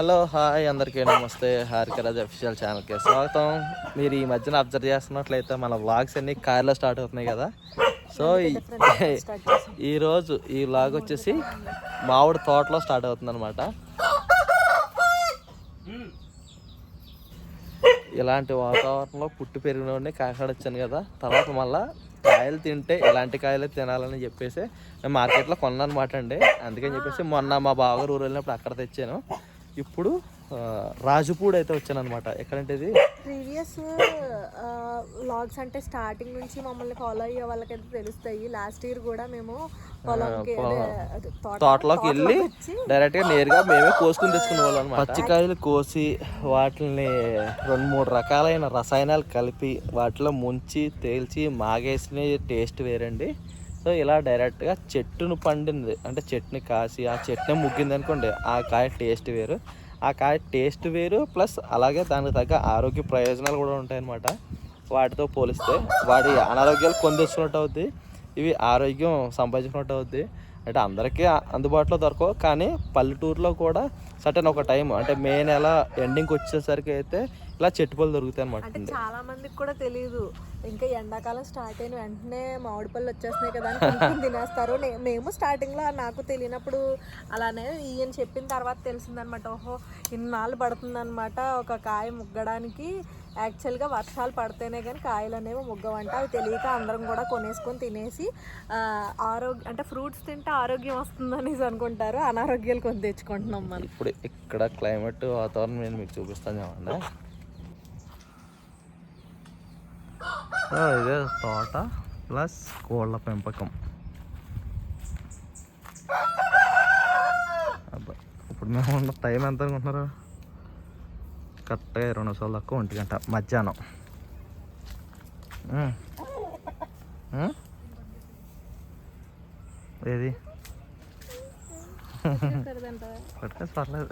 Hello hi అందరికీ నమస్తే. Harika Raj official ఛానల్కి స్వాగతం. మీరు ఈ మధ్యన అబ్జర్వ్ చేస్తున్నట్లయితే మన వ్లాగ్స్ అన్ని కార్లో స్టార్ట్ అవుతున్నాయి కదా. సో ఈరోజు ఈ వ్లాగ్ వచ్చేసి మామిడి తోటలో స్టార్ట్ అవుతుంది అనమాట ఇలాంటి వాతావరణంలో పుట్టి పెరిగిన కాకినాడ వచ్చాను కదా. తర్వాత మళ్ళా కాయలు తింటే ఎలాంటి కాయలు తినాలని చెప్పేసి నేను మార్కెట్లో కొన్నానమాట అండి. అందుకని చెప్పేసి మొన్న మా బావగారు ఊరు వెళ్ళినప్పుడు అక్కడ తెచ్చాను. ఇప్పుడు రాజుపూడి అయితే వచ్చాను అనమాట ఎక్కడంటే ఇది? ప్రీవియస్ వ్లాగ్స్ అంటే స్టార్టింగ్ నుంచి మమ్మల్ని ఫాలో అయ్యే వాళ్ళకైతే తెలుస్తాయి. లాస్ట్ ఇయర్ కూడా మేము తోటలోకి వెళ్ళి డైరెక్ట్గా నేరుగా మేమే కోసుకుని తెచ్చుకునే వాళ్ళం అనమాట పచ్చికాయలు కోసి వాటిని రెండు మూడు రకాలైన రసాయనాలు కలిపి వాటిలో ముంచి తేల్చి మాగేసిన టేస్ట్ వేరండి. సో ఇలా డైరెక్ట్గా చెట్టును పండింది. అంటే చెట్టుని కాసి ఆ చెట్టుని ముగ్గింది అనుకోండి ఆ కాయ టేస్ట్ వేరు. ఆ కాయ టేస్ట్ వేరు ప్లస్ అలాగే దానికి తగ్గ ఆరోగ్య ప్రయోజనాలు కూడా ఉంటాయన్నమాట. వాటితో పోలిస్తే వాటి అనారోగ్యాలు కొందెచ్చినట్టు అవుద్ది ఇవి ఆరోగ్యం సంపాదించుకున్నట్టు అవుద్ది. అంటే అందరికీ అందుబాటులో దొరకవు కానీ పల్లెటూరులో కూడా సటన్ ఒక టైం అంటే మే నెల ఎండింగ్కి వచ్చేసరికి అయితే ఇలా చెట్టు పళ్ళు దొరుకుతాయి అనమాట అంటే చాలా మందికి కూడా తెలియదు ఇంకా ఎండాకాలం స్టార్ట్ అయిన వెంటనే మామిడి పళ్ళు వచ్చేస్తున్నాయి కదా అని తినేస్తారు. మేము స్టార్టింగ్లో నాకు తెలియనప్పుడు అలానే ఈయన చెప్పిన తర్వాత తెలిసిందనమాట ఓహో ఇన్నాళ్ళు పడుతుందన్నమాట ఒక కాయ ముగ్గడానికి. యాక్చువల్గా వర్షాలు పడితేనే కానీ కాయలు అనేవి ముగ్గవంట. అవి తెలియక అందరం కూడా కొనేసుకొని తినేసి ఆరోగ్య అంటే ఫ్రూట్స్ తింటే ఆరోగ్యం వస్తుందనేసి అనుకుంటారు. అనారోగ్యాలు కొని తెచ్చుకుంటున్నాం మనం. ఇప్పుడు ఇక్కడ క్లైమేట్ వాతావరణం నేను మీకు చూపిస్తాను సో ఇదే తోట ప్లస్ కోళ్ళ పెంపకం. అబ్బా ఇప్పుడు మేము ఉన్న టైం ఎంత అనుకుంటున్నారు? కరెక్ట్గా ఇరవై నిమిషాలు తక్కువ ఒంటి గంట మధ్యాహ్నం? ఏది? పర్లేదు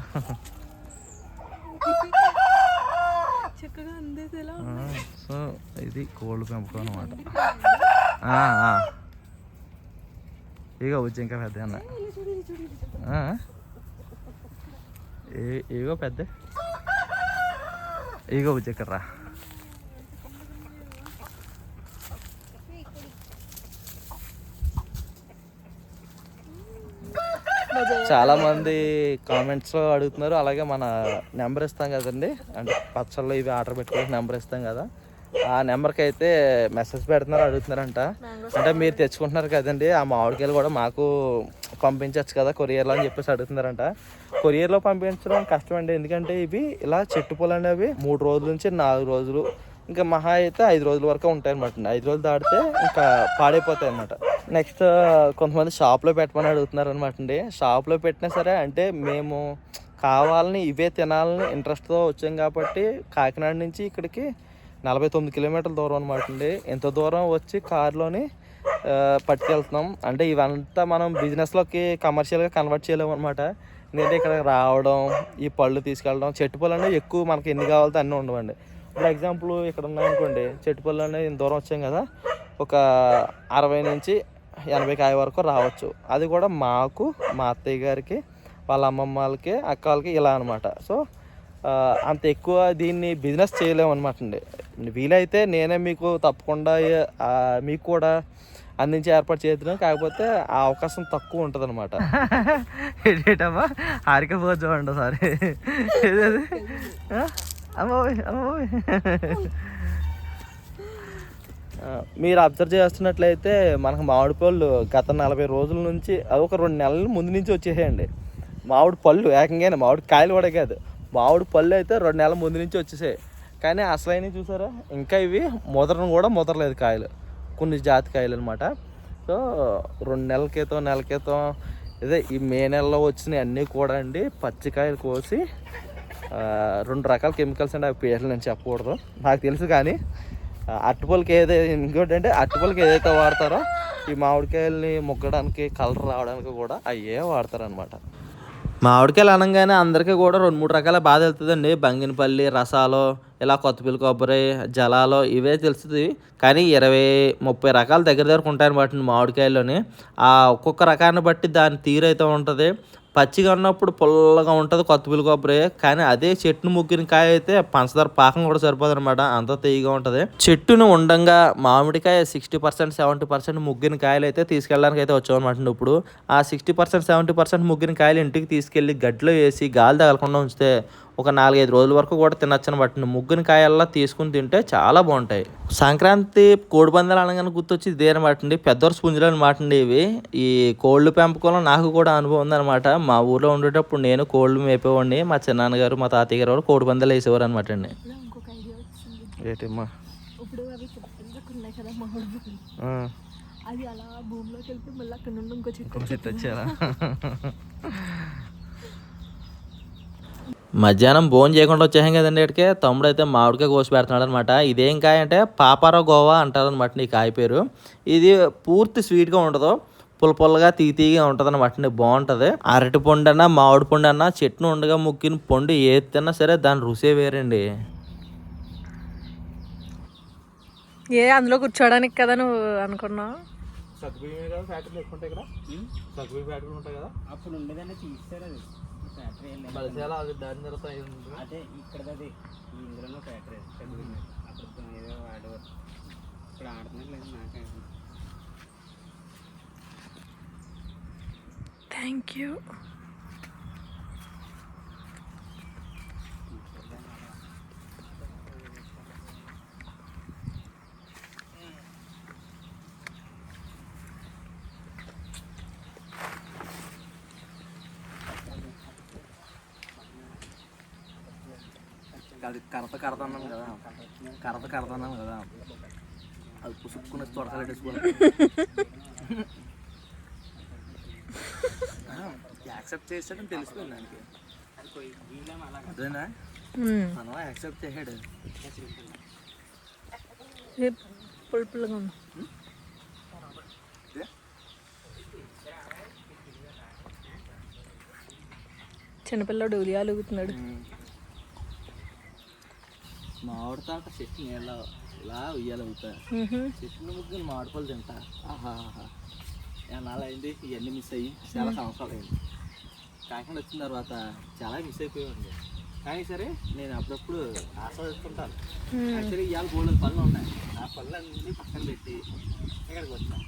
చక్కగా అందేసేలా సో ఇది కోళ్ళు పెంపకం అనమాట ఇక వచ్చి ఇంకా పెద్ద అన్న. ఆ? ఏ- ఇగో పెద్ద. ఇగో వచ్చి ఇక్కడ రా. చాలా మంది కామెంట్స్లో అడుగుతున్నారు. అలాగే మన నెంబర్ ఇస్తాం కదండి. అంటే పచ్చళ్ళు ఇవి ఆర్డర్ పెట్టుకోవడానికి నెంబర్ ఇస్తాం కదా. ఆ నెంబర్కి అయితే మెసేజ్ పెడుతున్నారు అడుగుతున్నారంట. అంటే మీరు తెచ్చుకుంటున్నారు కదండి. ఆ మామిడికాయలు కూడా మాకు పంపించవచ్చు కదా కొరియర్లో అని చెప్పేసి అడుగుతున్నారంట. కొరియర్లో పంపించడం కష్టం అండి. ఎందుకంటే ఇవి ఇలా చెట్టు పూలు అనేవి మూడు రోజుల నుంచి నాలుగు రోజులు ఇంకా మహా అయితే ఐదు రోజుల వరకు ఉంటాయి అనమాట ఐదు రోజులు దాటితే ఇంకా పాడైపోతాయి అనమాట నెక్స్ట్ కొంతమంది షాప్లో పెట్టమని అడుగుతున్నారు అనమాట అండి షాప్లో పెట్టినా సరే అంటే మేము కావాలని ఇవే తినాలని ఇంట్రెస్ట్తో వచ్చాం కాబట్టి కాకినాడ నుంచి ఇక్కడికి నలభై తొమ్మిది కిలోమీటర్ల దూరం అనమాట అండి ఎంత దూరం వచ్చి కారులోని పట్టుకెళ్తున్నాం. అంటే ఇవంతా మనం బిజినెస్లోకి కమర్షియల్గా కన్వర్ట్ చేయలేము అనమాట ఎందుకంటే ఇక్కడ రావడం ఈ పళ్ళు తీసుకెళ్ళడం చెట్టు పళ్ళు అనేవి ఎక్కువ మనకి ఎన్ని కావాలో అన్నీ ఉండవండి. ఇప్పుడు ఎగ్జాంపుల్ ఇక్కడ ఉన్నాయనుకోండి చెట్టు పళ్ళు అనేది ఇంత దూరం వచ్చాం కదా ఒక అరవై నుంచి ఎనభై కాయ వరకు రావచ్చు. అది కూడా మాకు మా అత్తయ్య గారికి వాళ్ళ అమ్మమ్మ వాళ్ళకి అక్క వాళ్ళకి ఇలా అనమాట సో అంత ఎక్కువ దీన్ని బిజినెస్ చేయలేము అనమాట అండి. వీలైతే నేనే మీకు తప్పకుండా మీకు కూడా అందించి ఏర్పాటు చేద్దాం. కాకపోతే ఆ అవకాశం తక్కువ ఉంటుంది అనమాట ఏంటమ్మా హారిక చూడండి సారీ అమ్మోయ్ అమ్మోయ్ మీరు అబ్జర్వ్ చేస్తున్నట్లయితే మనకు మామిడి పళ్ళు గత నలభై రోజుల నుంచి ఒక రెండు నెలల ముందు నుంచి వచ్చేసేయండి. మామిడి పళ్ళు ఏకంగానే మామిడి కాయలు కూడా కాదు. మామిడి పళ్ళు అయితే రెండు నెలల ముందు నుంచి వచ్చేసాయి. కానీ అసలైనవి చూసారా? ఇంకా ఇవి ముదరను కూడా ముదరలేదు కాయలు. కొన్ని జాతి కాయలు అనమాట సో రెండు నెలల క్రితం నెల క్రితం ఇదే ఈ మే నెలలో వచ్చినవి అన్నీ కూడా అండి. పచ్చికాయలు కోసి రెండు రకాల కెమికల్స్ అండి. అవి పేర్లు నేను చెప్పకూడదు. నాకు తెలుసు కానీ ఆ, అరటిపళ్ళకి ఏదైతే ఇంకోటి అంటే అరటిపళ్ళకి ఏదైతే వాడతారో ఈ మామిడికాయల్ని మొక్కడానికి కలర్ రావడానికి కూడా అయ్యే వాడతారనమాట మామిడికాయలు అనగానే అందరికీ కూడా రెండు మూడు రకాల బాధ వెళ్తుందండి. బంగినపల్లి రసాలు ఇలా కొత్తపల్లి కొబ్బరి జలాలు ఇవే తెలుస్తుంది. కానీ ఇరవై ముప్పై రకాల దగ్గర దగ్గర ఉంటాయన్నమాట మామిడికాయల్లోని. ఆ ఒక్కొక్క రకాన్ని బట్టి దాని తీరు అయితే ఉంటుంది. పచ్చిగా ఉన్నప్పుడు పుల్లగా ఉంటుంది కొత్తపల్లి కొబ్బరి. కానీ అదే చెట్టును ముగ్గిన కాయ అయితే పంచదార పాకం కూడా సరిపోదు అనమాట అంత తీయగా ఉంటుంది. చెట్టును ఉండంగా మామిడికాయ సిక్స్టీ పర్సెంట్ సెవెంటీ పర్సెంట్ ముగ్గిన కాయలు అయితే తీసుకెళ్ళడానికి అయితే వచ్చామన్నమాట ఇప్పుడు. ఆ సిక్స్టీ పర్సెంట్ సెవెంటీ పర్సెంట్ ముగ్గిన కాయలు ఇంటికి తీసుకెళ్ళి గడ్డిలో వేసి గాలి తగలకుండా ఉంచితే ఒక నాలుగైదు రోజుల వరకు కూడా తినొచ్చని బట్టి ముగ్గుని కాయల్లా తీసుకుని తింటే చాలా బాగుంటాయి. సంక్రాంతి కోడి పందాలు అనగానే గుర్తొచ్చి ఇదే అనమాట అండి. పెద్దవారు స్పుంజులు అనమాట అండి ఇవి. ఈ కోళ్ళు పెంపకంలో నాకు కూడా అనుభవం ఉందన్నమాట. మా ఊర్లో ఉండేటప్పుడు నేను కోళ్ళు మేపేవాడిని. మా చిన్నాన్నగారు మా తాతయ్య గారు వాళ్ళు కోడి పందాలు వేసేవారు అనమాట అండి. ఏటమ్మా. అది అలా భూమిలోకి వెళ్తే మళ్ళీ అక్కడ నుండి ఇంకో చెట్టు చెట్టు వచ్చారా మధ్యాహ్నం భోజనం చేయకుండా వచ్చేసాం కదండి ఇక్కడికి. తమ్ముడు అయితే మామిడికాయ కోసి పెడుతున్నాడు అనమాట ఇదేం కాయ అంటే పాపారో గోవా అంటారు అనమాట ఈ కాయ పేరు. ఇది పూర్తి స్వీట్గా ఉండదు పుల్ల పుల్లగా తీ తీగా ఉంటుంది అనమాట బాగుంటుంది. అరటి పండు అన్న మామిడి పండు అన్న చెట్టును ఉండగా ముక్కిన పండు ఏది తిన్నా సరే దాని రుసే వేరండి. ఏ అందులో కూర్చోడానికి కదా నువ్వు అనుకున్నావు? సగ్గుబియ్యం కదా ఫ్యాక్టరీలు ఎక్కువ ఉంటాయి ఇక్కడ సగ్గుబియ్యం ఫ్యాక్టరీలు ఉంటాయి కదా. అప్పుడు ఉండేదాన్ని తీస్తారు అది. దాని తర్వాత అదే ఇక్కడ అది ఇందులోనూ ఫ్యాక్టరీ అప్పుడు ఏదో వాడేవారు. ఇప్పుడు ఆడుతున్నారు లేదు నాకే. థ్యాంక్ యూ అది కరత కడతన్నాం కదా. కరత కడతన్నాం కదా. అది పుసుక్కుని తొడకలెట్టేసుకోవాలి యాక్సెప్ట్ చేసాడని తెలిసిపోయింది దానికి. అదేనా తను యాక్సెప్ట్ చేసాడు. పుల్ పుల్గా ఉంది చిన్నపిల్లడు ఉలియాలు ఊగుతున్నాడు మామిడి తాట చెట్టు నీళ్ళ ఇలా ఉయ్యాలి అవుతా చెట్టుని ముగ్గురు మామిడిపళ్ళు తింటా. ఆహాహా ఎన్నాళ్ళు అయింది ఇవన్నీ మిస్ అయ్యి చాలా సంవత్సరాలు అయింది. కాకినాడ వచ్చిన తర్వాత చాలా మిస్ అయిపోయామండి. కానీ సరే నేను అప్పుడప్పుడు ఆస్వాదిస్తుంటాను. యాక్చువల్లీ ఇవాళ బోల్డ్ పనులు ఉన్నాయి. ఆ పనులన్నీ పక్కన పెట్టి ఇక్కడికి వచ్చాను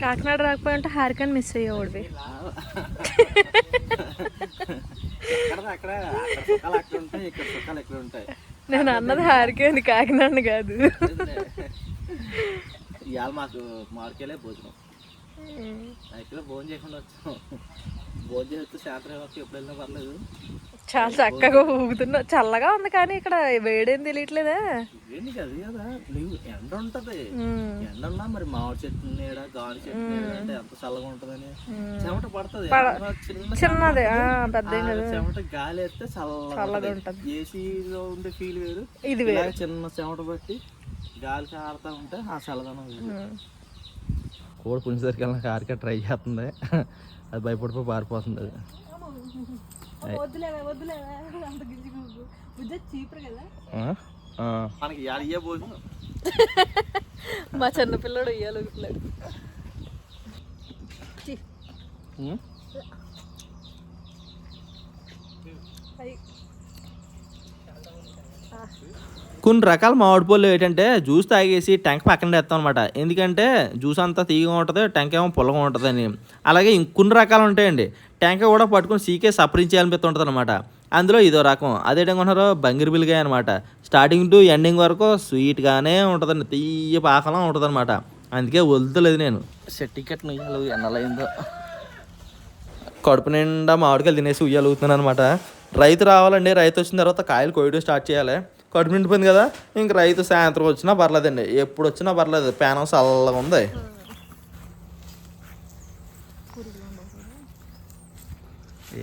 కాకినాడ రాకపోయి ఉంటే హారికన్ మిస్ అయ్యేవాడివి. అక్కడ అక్కడ? అక్కడ సుఖాలు అక్కడ ఉంటాయి ఇక్కడ సుఖాలు ఎక్కడ ఉంటాయి. నేను అన్నది హారికన్ కాకినాడ కాదు. ఇవాళ మాకు మామిడికాయలే భోజనం. యాక్చువల్గా భోజనం చేయకుండా వచ్చాం. భోజనం చేస్తే సాయంత్రం వరకు ఎప్పుడు వెళ్ళినా పర్లేదు. చాలా చక్కగా ఊగుతున్నా. చల్లగా ఉంది కానీ ఇక్కడ వేడేం తెలియట్లేదా. ఎండ ఉంటది. ఉమ్. ఎండ ఉన్నా మరి మామిడి చెట్టు నీడ గాలి చెట్టు నీడ అంటే ఎంత చల్లగా ఉంటదని. చెమట పడుతుంది. చిన్న చిన్నది. ఆ, పెద్ద ఏం ఆ కదా. చెమట గాలి వేస్తే చల్లగా చల్లగా ఉంటది. ఏసీలో ఉండే ఫీల్ వేరు. ఇది ఇలాగ చిన్న చెమట పట్టి గాలి కారుతా ఉంటే ఆ చల్లదనం వేరు. కోడి పుంజసరికి వెళ్ళిన కారిక ట్రై చేస్తుంది. అది భయపడిపోయి పారిపోతుంది అది. వద్దులేవా వద్దులేవా అంత గింజి బుజ్జ చీపురు కదా మనకి ఇయ్యే భోజనం మా చిన్నపిల్లడు ఉయ్యాలుగుతున్నాడు చి. అయ్. కొన్ని రకాల మామిడి పళ్ళు ఏంటంటే జ్యూస్ తాగేసి టెంక పక్కన వేస్తాం అనమాట ఎందుకంటే జ్యూస్ అంతా తీయగా ఉంటుంది టెంక ఏమో పుల్లగా ఉంటుంది అని అలాగే ఇంకొన్ని రకాలు ఉంటాయండి. టెంక కూడా పట్టుకొని సీకే సపరించేయాలనిపిస్తూ ఉంటుంది అనమాట అందులో ఇదో రకం. అదేటనుకున్నారో బంగిరి బిల్లిగాయ అనమాట స్టార్టింగ్ టు ఎండింగ్ వరకు స్వీట్గానే ఉంటుందండి. తీయ పాకలా ఉంటుంది అనమాట అందుకే వదులుతలేదు నేను. టికెట్ నుయ్యాలు ఎన్నలైందో కడుపు నిండా మామిడికాయలు తినేసి ఉయ్యాలుగుతున్నాను అనమాట రైతు రావాలండి. రైతు వచ్చిన తర్వాత కాయలు కోయడం స్టార్ట్ చేయాలి. కడుపు నిండిపోయింది కదా ఇంక రైతు సాయంత్రం వచ్చినా పర్లేదండి. ఎప్పుడు వచ్చినా పర్లేదు ప్యానం చల్లగా ఉంది.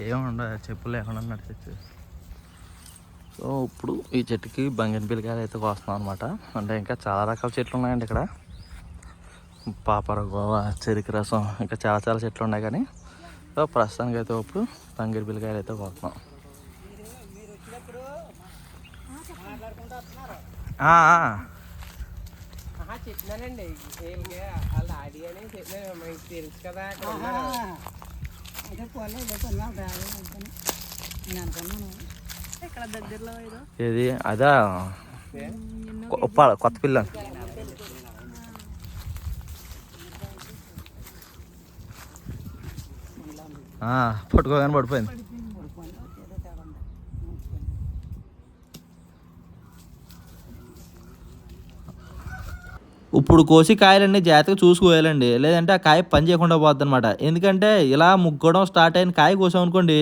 ఏముండ చెప్పులు లేకుండా నడిచచ్చు సో ఇప్పుడు ఈ చెట్టుకి బంగిన పిల్లకాయలు అయితే కోస్తున్నాం అనమాట అంటే ఇంకా చాలా రకాల చెట్లు ఉన్నాయండి ఇక్కడ. పాపర గోవా చెరుకు రసం ఇంకా చాలా చాలా చెట్లు ఉన్నాయి కానీ సో ప్రస్తుతానికి అయితే ఇప్పుడు బంగిరి పిల్లకాయలు అయితే కోస్తున్నాం. ఆ, ఆ. చెప్పినానండి వాళ్ళ ఆడి అని చెప్పినాను మనకి తెలుసు కదా. అదే ఇదే ఏదో. ఏది? కొత్త పిల్ల. ఆ, పట్టుకోగానే పడిపోయింది. ఇప్పుడు కోసి కాయలన్నీ జాగ్రత్తగా చూసుకోవాలండి. లేదంటే ఆ కాయ పని చేయకుండా పోద్ది అనమాట ఎందుకంటే ఇలా ముగ్గడం స్టార్ట్ అయిన కాయ కోసాం అనుకోండి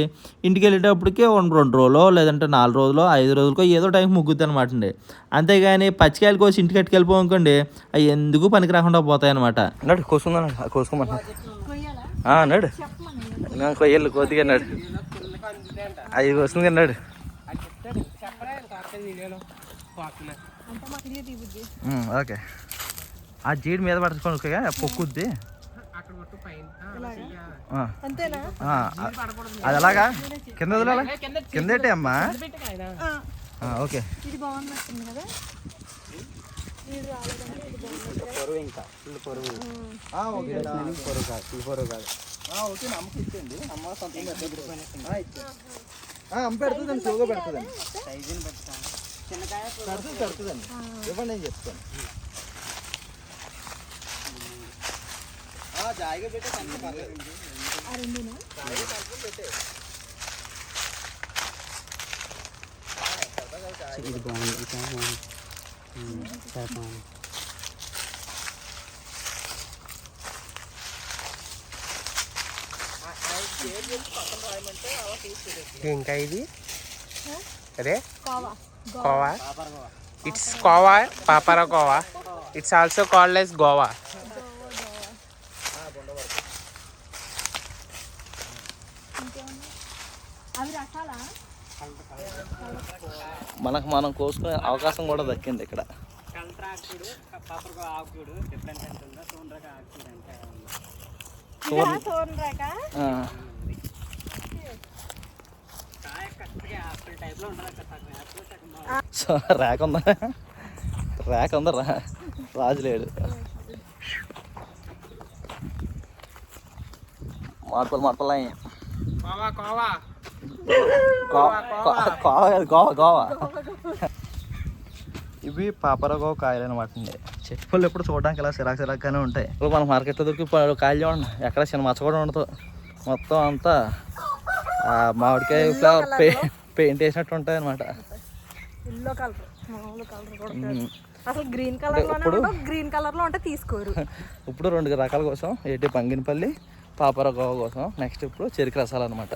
ఇంటికి వెళ్ళేటప్పటికి రెండు రెండు రోజులు లేదంటే నాలుగు రోజులు ఐదు రోజులకో ఏదో టైంకి ముగ్గుద్ది అనమాట అండి అంతేగాని పచ్చికాయలు కోసి ఇంటికి కట్టుకెళ్ళిపోం అనుకోండి అవి ఎందుకు పనికి రాకుండా పోతాయి అనమాట నడు కోసుకుందా కోసుకోమన్నా నడు. నాకు కొయ్యలు కొద్దిగా నడు. అవి కోసుకుంది నడు. అది చెప్తాడు చెప్పరా కాకపోతే వీడియోలో పోతున్నా అంటే మాకు ఇది తీబుద్ది ఉమ్, ఓకే. ఆ జీడి మీద పట్టుకోనుగా పొక్కుద్ది. అది అలాగా కింద కింద అమ్మా ఆ, ఓకే. పొరుగు ఇంకా. ఫుల్ పొరుగు. పొరుగు కాదు. ఫుల్ పొరుగు కాదు. ఓకే అమ్మకి ఇచ్చేయండి. అమ్మ సొంతంగా అమ్మ పెడుతుందండి షోగా పెడుతుందండి సైజుని చిన్నకాయ పెడుతుంది పెడుతుందండి ఇవ్వండి నేను చెప్తాను జాయిగా పెట్టే కనుక పర్లేదు ఆ రెండునా ఇది బాగుంది ఇంకా బాగుంది చాలా బాగుంది ఇంకా ఇది అదే? కావా. కోవా? ఇట్స్ కోవా పాపర khoa. It's also called as Goa అవి రకాలా మనకు మనం కోసుకునే అవకాశం కూడా దక్కింది ఇక్కడ. సో ర్యాక్ ఉందా? ర్యాక్ ఉందా? రా రాజు లేడు. మార్పులు మార్పులు అయ్యాయి. గోవా గోవా. కాదు, గోవా గోవా ఇవి పాపర గోవా కాయలు అనమాట అండి చెట్టు పళ్ళు ఎప్పుడు చూడడానికి ఇలా సిరాక్ సిరాక్గానే ఉంటాయి. ఇప్పుడు మన మార్కెట్లో దొరికి కాయలు చూడండి. ఎక్కడ చిన్న మచ్చ కూడా ఉండదు. మొత్తం అంతా ఆ మామిడికాయ ఫ్లవర్ పే పెయింట్ వేసినట్టు ఉంటాయి అనమాట. అసలు గ్రీన్ కలర్ ఇప్పుడు- గ్రీన్ కలర్లో ఉంటే తీసుకోరు. ఇప్పుడు రెండు రకాల కోసం ఏంటి పంగినపల్లి పాపర గోవా కోసం నెక్స్ట్ ఇప్పుడు చెరుకు రసాలు అనమాట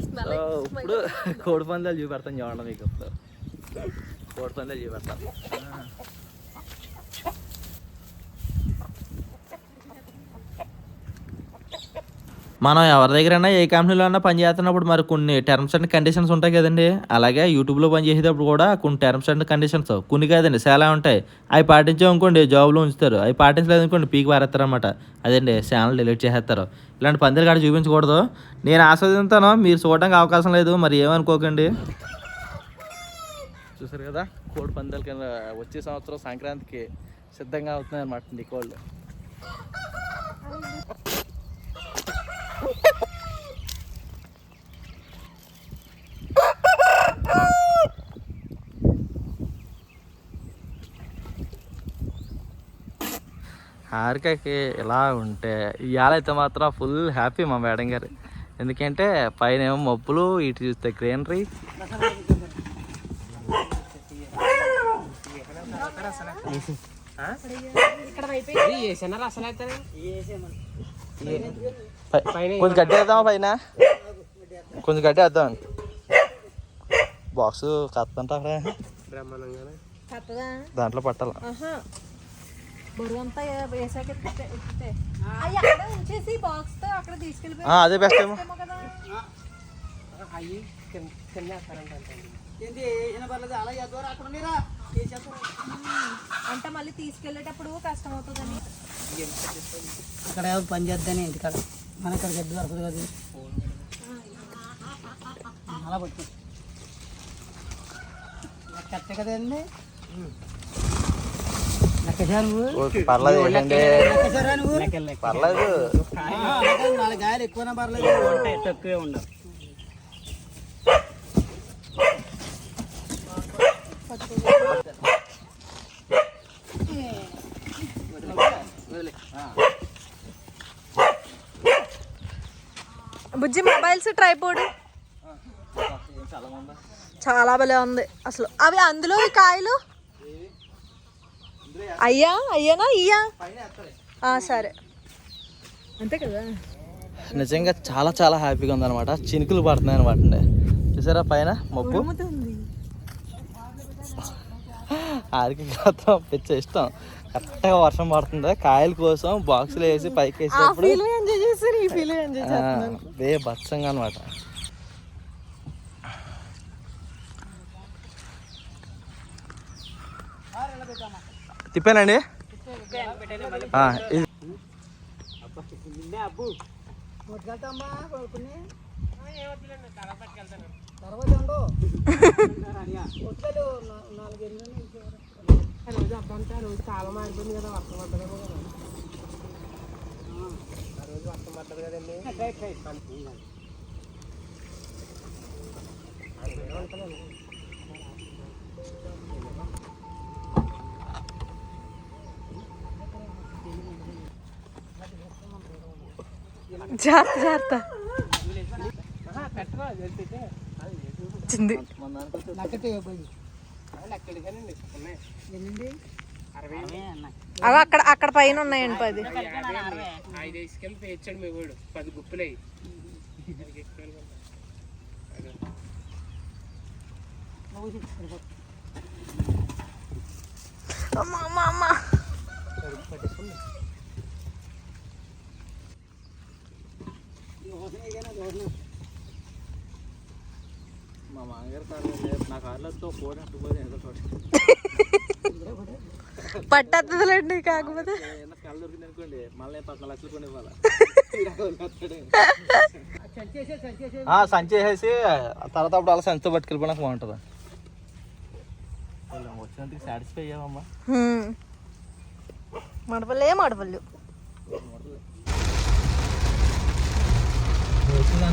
ఇప్పుడు కోడి పందాలు చూపెడతాను చూడండి మీకు. ఇప్పుడు కోడి పందాలు చూపెడతాను మనం ఎవరి దగ్గరైనా ఏ కంపెనీలో అయినా పని చేస్తున్నప్పుడు మరి కొన్ని టర్మ్స్ అండ్ కండిషన్స్ ఉంటాయి కదండి. అలాగే యూట్యూబ్లో పని చేసేటప్పుడు కూడా కొన్ని టర్మ్స్ అండ్ కండిషన్స్ కొన్ని కాదండి చాలా ఉంటాయి. అవి పాటించామనుకోండి జాబ్లో ఉంచుతారు. అవి పాటించలేదు అనుకోండి పీకి పారేస్తారు అనమాట అదండి ఛానల్ డిలీట్ చేసేస్తారు. ఇలాంటి పందిరి కాడ చూపించకూడదు. నేను ఆస్వాదిస్తాను మీరు చూడడానికి అవకాశం లేదు మరి ఏమనుకోకండి. చూసారు కదా కోడి పందాల కింద వచ్చే సంవత్సరం సంక్రాంతికి సిద్ధంగా అవుతున్నాయి అనమాట కోళ్ళు హారికకి ఇలా ఉంటే ఇవాళ అయితే మాత్రం ఫుల్ హ్యాపీ మా మేడం గారు. ఎందుకంటే పైన ఏమో మబ్బులు ఇటు చూస్తే గ్రీనరీ అసలు అయితే కొంచెం గడ్డి వేద్దామా పైన? కొంచెం గడ్డి వేద్దాం బాక్స్ కత్తంట అక్కడ. బ్రహ్మాండంగానే. కత్తదా? దాంట్లో పట్టాల. అదే బెస్ట్ ఏమో. అంటే. అంటే మళ్ళీ తీసుకెళ్ళేటప్పుడు కష్టం అవుతుందని ఇక్కడ పని చేద్దాని ఇంటికాడ. మన ఇక్కడ గడ్డి దొరకదు కదా. అలా పట్టు. కట్టే కదండి పర్లేదు పర్లేదు. నాలుగు గాయలు ఎక్కువనే పర్లేదు. తక్కువే ఉండవు మొబైల్స్ ట్రైపోడ్ చాలా భలే ఉంది. అసలు అవి అందులో కాయలు? అయ్యా అయ్యానా? ఇయ్యా? ఆ, సరే. అంతే కదా? నిజంగా చాలా చాలా హ్యాపీగా ఉందన్నమాట. చినుకులు పడుతున్నాయి అనమాట అండి చూసారా పైన? మబ్బు. ఆడికి మాత్రం పిచ్చ ఇష్టం. కరెక్ట్గా వర్షం పడుతుంది? కాయల కోసం బాక్సులు వేసి పైకి ఆ వేసినప్పుడు ఫీల్ ఎంజాయ్ చేస్తారు ఈ ఫీల్ ఎంజాయ్ ఆ, ఆ, ఇది నిన్నే అబ్బు పట్టుకెళ్తామ్మా కొన్ని తర్వాత ఉండవు పట్టుకెళ్ళు నా- నాలుగు ఎన్ని జాగ్రత్త జాగ్రత్త చింది. లెక్కటే పోయి ఎన్నండి అరవై అవి అక్కడ అక్కడ పైన ఉన్నాయండి పది ఐదు వేసుకెళ్ళి తెచ్చాడు మీ వాడు. పది గుప్పులు అయ్యి అమ్మ అమ్మ అమ్మ. మా మామగారు కారు నా కార్లో ఫోన్ అట్టుకోదు ఏదో చోట. పట్టేస్తుందిలేండి కాకపోతే. ఏదైనా కళ్ళు దొరికింది అనుకోండి మళ్ళీ పద్నాలుగు లక్షలు కొని ఇవ్వాలి? సంచేసే సంచేసే ఆ, సంచి వేసేసి తర్వాత అప్పుడు అలా సంచితో పట్టుకెళ్ళిపోయినాక బాగుంటుంది. వచ్చినందుకు సాటిస్ఫై అయ్యావమ్మా. హ్మ్. మడపలే మడపలు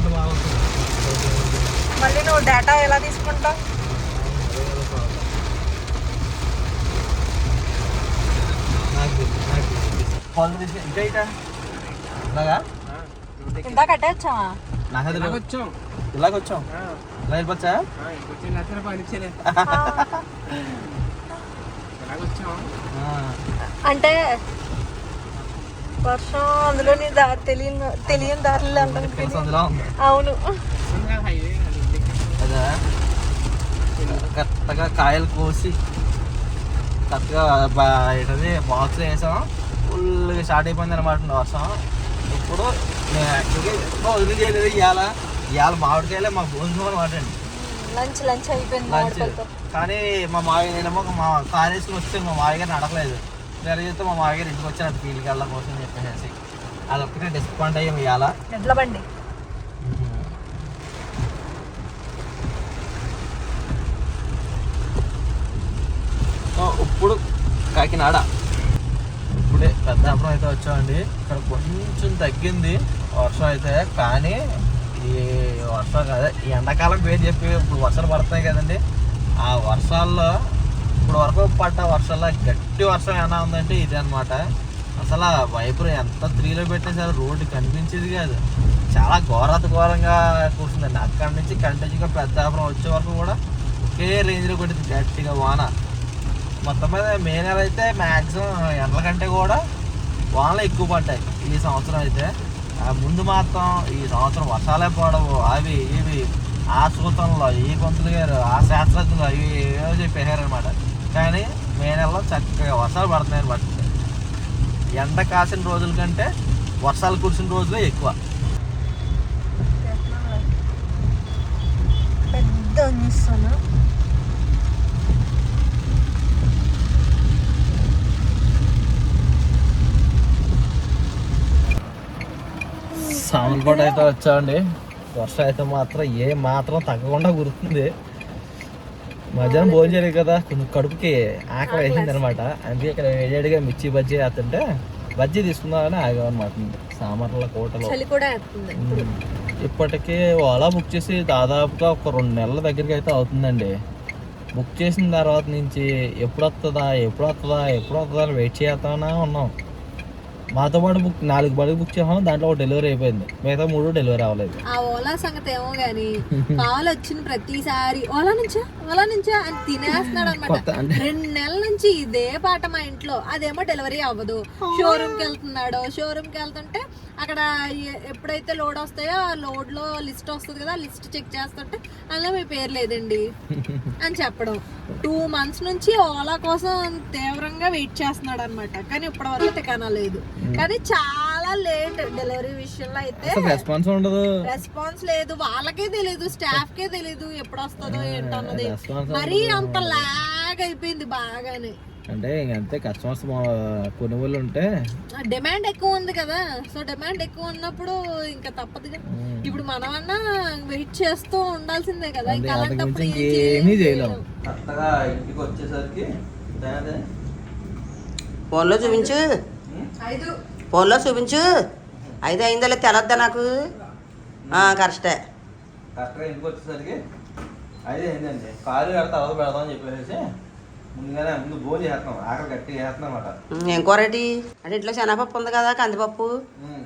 బాగుంటుంది మళ్ళీ నువ్వు డేటా ఎలా తీసుకుంటావు? ఇలా వెళ్ళిపోవచ్చా. అంటే వర్షం అందులోని దారి తెలియని తెలియని దారిలో అవును. అదే కరెక్ట్గా కాయలు కోసి కరెక్ట్గా ఏంటది బాక్స్ వేసాం. ఫుల్గా స్టార్ట్ అయిపోయింది అనమాట వర్షం ఇప్పుడు నేను యాక్చువల్గా ఎక్కువ వదిలి చేయలేదు ఇవాళ ఇవాళ మామిడికాయలే మా భోజనం అనమాట అండి. లంచ్ లంచ్ అయిపోయింది లంచ్. కానీ మా మావయ్య నేనేమో మా కార్ వేసుకుని వస్తే మా గారిని అడగలేదు వేరే చేస్తే మా మావయ్య గారు ఇంటికి వచ్చాను ఫీల్డ్కి వెళ్ళడం కోసం చెప్పేసి. అదొక్కటే డిస్కౌంట్ అయ్యాం ఇవాళ ఎడ్ల బండి సో ఇప్పుడు కాకినాడ. ఇప్పుడే పెద్దాపురం అయితే వచ్చామండి. ఇక్కడ కొంచెం తగ్గింది. వర్షం అయితే కానీ ఈ వర్షం కాదు ఈ ఎండాకాలం పేరు చెప్పి ఇప్పుడు వర్షాలు పడుతున్నాయి కదండి. ఆ వర్షాల్లో ఇప్పుడు వరకు పడ్డ వర్షాల్లో గట్టి వర్షం ఏమైనా ఉందంటే ఇదే అనమాట అసలు ఆ వైపు ఎంత త్రీలో పెట్టినా సరే రోడ్డు కనిపించేది కాదు. చాలా ఘోరత ఘోరంగా కూర్చుందండి. అక్కడి నుంచి కంటిన్యూగా పెద్దాపురం వచ్చే వరకు కూడా ఒకే రేంజ్లో కొట్టింది గట్టిగా వాన. మొత్తం మీద మే నెల అయితే మ్యాక్సిమం ఎండల కంటే కూడా వానలు ఎక్కువ పడ్డాయి ఈ సంవత్సరం అయితే. ముందు మాత్రం ఈ సంవత్సరం వర్షాలే పడవు. అవి ఇవి ఆ సూత్రంలో ఈ పంతులు గారు ఆ శాస్త్రజ్ఞులు అవి ఏవో చెప్పేశారనమాట కానీ మే నెలలో చక్కగా వర్షాలు పడుతున్నాయని పట్టింది. ఎండ కాసిన రోజుల కంటే వర్షాలు కురిసిన రోజులే ఎక్కువ. పెద్ద సామలకోట అయితే వచ్చామండి వర్షం అయితే మాత్రం ఏ మాత్రం తగ్గకుండా కురుతుంది మధ్యాహ్నం భోజనం చేయలేదు కదా కొంచెం కడుపుకి ఆకలి వేసింది అనమాట అందుకే ఇక్కడ వేడిగా మిర్చి బజ్జీ వేస్తుంటే బజ్జీ తీసుకుందామని ఆగామన్నమాట సామర్ల కోటలో. ఇప్పటికే ఓలా బుక్ చేసి దాదాపుగా ఒక రెండు నెలల దగ్గరికి అయితే అవుతుందండి. బుక్ చేసిన తర్వాత నుంచి ఎప్పుడు వస్తుందా ఎప్పుడు వస్తుందా ఎప్పుడు వస్తుందా అని వెయిట్ చేస్తానే ఉన్నాం. మాతో పాటు బుక్ నాలుగు బడుగు బుక్ చేసాం దాంట్లో ఒక డెలివరీ అయిపోయింది. మిగతా మూడు డెలివరీ అవ్వలేదు. ఆ ఓలా సంగతి ఏమో గాని కాల్ వచ్చిన ప్రతిసారి ఓలా నుంచా? ఓలా నుంచా? అని తినేస్తున్నాడు అనమాట రెండు నెలల నుంచి ఇదే పాట మా ఇంట్లో. అదేమో డెలివరీ అవ్వదు. షోరూమ్కి వెళ్తున్నాడు షోరూమ్కి వెళ్తుంటే అక్కడ ఎప్పుడైతే లోడ్ వస్తాయో ఆ లోడ్లో లిస్ట్ వస్తుంది కదా లిస్ట్ చెక్ చేస్తుంటే అందులో మీ పేరు లేదండి అని చెప్పడం. టూ మంత్స్ నుంచి ఓలా కోసం తీవ్రంగా వెయిట్ చేస్తున్నాడు అనమాట కానీ ఇప్పటి వరకు టికానా లేదు కానీ చాలా లేట్ డెలివరీ విషయంలో అయితే రెస్పాన్స్ ఉండదు. రెస్పాన్స్ లేదు. వాళ్ళకే తెలీదు స్టాఫ్ కే తెలీదు ఎప్పుడు వస్తుందో ఏంటన్నది రెస్పాన్స్ మరీ అంత లాగ్ అయిపోయింది బాగానే. అంటే ఇంక అంతే కస్టమర్స్ కొనుగోలు ఉంటే డిమాండ్ ఎక్కువ ఉంది కదా. సో డిమాండ్ ఎక్కువ ఉన్నప్పుడు ఇంకా తప్పదుగా. ఉమ్, ఇప్పుడు మనమన్నా వెయిట్ చేస్తూ ఉండాల్సిందే కదా. ఇంకా అలాంటప్పుడు మించి ఏం ఇంకేమీ చేయలేం. చేయలేం కరెక్ట్గా ఇంటికి వచ్చేసరికి ఫోన్లో చూపించు. ఐదు. ఫోన్లో చూపించు. ఐదు అయిందో తెలద్దా నాకు? ఆ, కరెక్టే. కరెక్ట్గా ఇంటికి వచ్చేసరికి అదే ఏంటండి కాలు కడితే తర్వాత పెడదామని చెప్పేసి ముందుగానే ముందు భోజనం చేస్తున్నాం ఆకలి గట్టిగా చేస్తున్నాం అన్నమాట ఉమ్, ఏం కూరటి అంటే ఇంట్లో శనగపప్పు ఉంది కదా కందిపప్పు.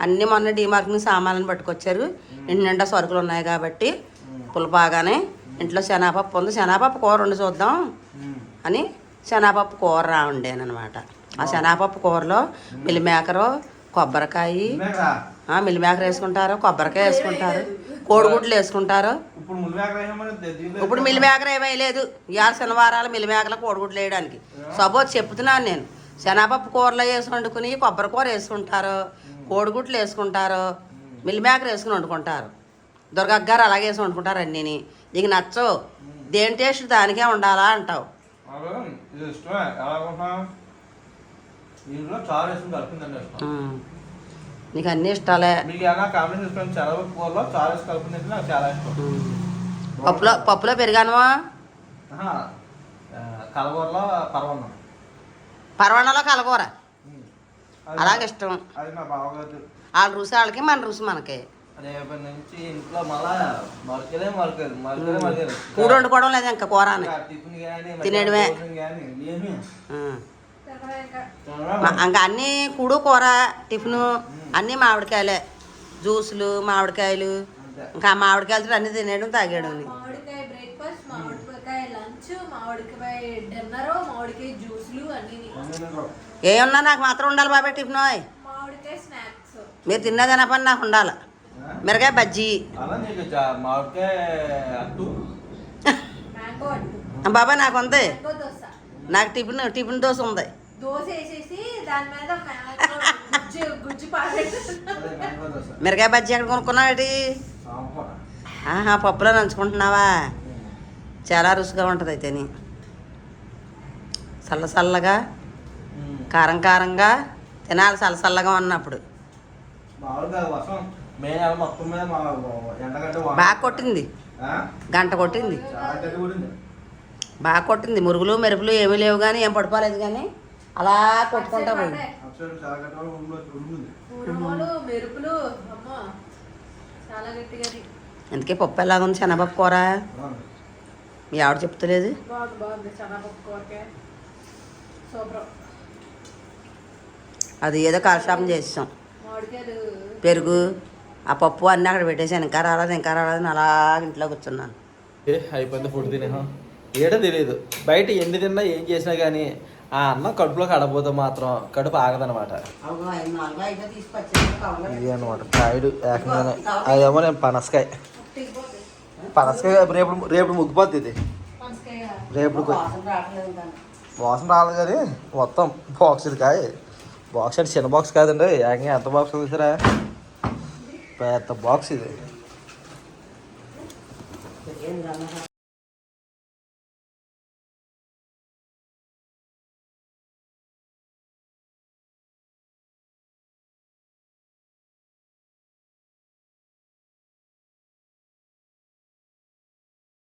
అన్నీ మొన్న డీమార్క్ నుంచి సామాన్లు పట్టుకొచ్చారు. ఇంటి నిండా సరుకులు ఉన్నాయి కాబట్టి పులపాగానే. ఇంట్లో శనగపప్పు ఉంది. శనగపప్పు కూర వండి చూద్దాం. అని శనగపప్పు కూర రావండానమాట ఆ శనగపప్పు కూరలో మిల్లిమేకరు కొబ్బరికాయ. ఆ, మిల్లిమేకర వేసుకుంటారు కొబ్బరికాయ వేసుకుంటారు. కోడిగుడ్లు వేసుకుంటారు. ఇప్పుడు మిల్లిమేకర ఏమీ లేదు. ఇవాళ శనివారాలు మిల్లిమేకల కోడిగుడ్లు వేయడానికి. సపోజ్ చెప్తున్నాను నేను. శనగపప్పు కూరలో వేసి వండుకుని కొబ్బరి కూర వేసుకుంటారు. కోడిగుడ్లు వేసుకుంటారు. మిల్లిమేకర వేసుకుని వండుకుంటారు. దుర్గక్క గారు అలాగే వేసి వండుకుంటారు అన్నీని. నీకు నచ్చవు. దేని టేస్ట్ దానికే ఉండాలా అంటావు. దీంట్లో చారు వేసుకుని ఉమ్. నీకు అన్నీ ఇష్టాలే. పప్పులో పప్పులో పెరిగానువా కలగూరలో పరవన్నం. పరవణలో కలకూర అది అలాగే ఇష్టం. వాళ్ళ రుచి వాళ్ళకి మన రుచి మనకి. రేపటి నుంచి ఇంట్లో మళ్ళా మరకలే మరకలు మరకలే మరకలు. కూర వండుకోవడం లేదు ఇంకా కూర తినేయడమే. ఇంకా అన్నీ కూడు కూర టిఫిను అన్నీ మామిడికాయలే. జ్యూసులు మామిడికాయలు. ఇంకా మామిడికాయలతో అన్నీ తినేయడం తాగేయడం మామిడికాయ బ్రేక్ఫాస్ట్ మామిడికాయ లంచ్ మామిడికాయ డిన్నర్ మామిడికాయ జ్యూస్లు అన్ని ఏమన్నా నాకు మాత్రం ఉండాలి బాబాయ్ టిఫిన్ ఓయ్. మామిడికాయ స్నాక్స్ మీరు తిన్నదన పని నాకు ఉండాలి. మిరకాయ బజ్జీ. బాబాయ్ నాకు ఉంది. నాకు టిఫిన్ టిఫిన్ దోశ ఉంది. దోశ వేసేసి దాని మీద మ్యాంగో గుజ్జు గుజ్జు పాడేట్టు అదే మ్యాంగో దోశ మిరకాయ బజ్జీ ఎక్కడ కొనుక్కున్నావు ఆహా పప్పులో నంచుకుంటున్నావా? చాలా రుచిగా ఉంటుంది అయితేని. చల్ల చల్లగా. కారం కారంగా తినాలి చల్ల చల్లగా ఉన్నప్పుడు. బాగా కొట్టింది. ఆ? గంట కొట్టింది. బాగా కొట్టింది. మురుగులు మెరుపులు ఏమీ లేవు కానీ ఏం పడిపోలేదు కానీ అలా కొట్టుకుంటా పోయింది. అందుకే పప్పు ఎలాగుంది? శనగపప్పు కూర? మీ ఆవిడ చెప్తలేదు? అది ఏదో కాలక్షేపం చేసాం పెరుగు ఆ పప్పు అన్నీ అక్కడ పెట్టేసాను ఇంకా రాలేదు ఇంకా రాలేదు అని అలా ఇంట్లో కూర్చున్నాను. ఏ అయిపోయింది ఫుడ్ తినేహం? ఏడో తెలియదు బయట ఎన్ని తిన్నా ఏం చేసినా కానీ ఆ అన్నం కడుపులో కడపోతే మాత్రం కడుపు ఆగదనమాట ఇది అనమాట కాయడు ఏకంగానే అదేమో నేను పనసకాయ. పనసకాయ రేపు రేపు ముగ్గిపోద్ది ఇది. రేపు వాసన రాలేదు కానీ మొత్తం బాక్స్ ఇది కాయ బాక్స్ అంటే చిన్న బాక్స్ కాదండి. ఏకంగా ఎంత బాక్స్ ఉంది సరే పెద్ద బాక్స్ ఇది.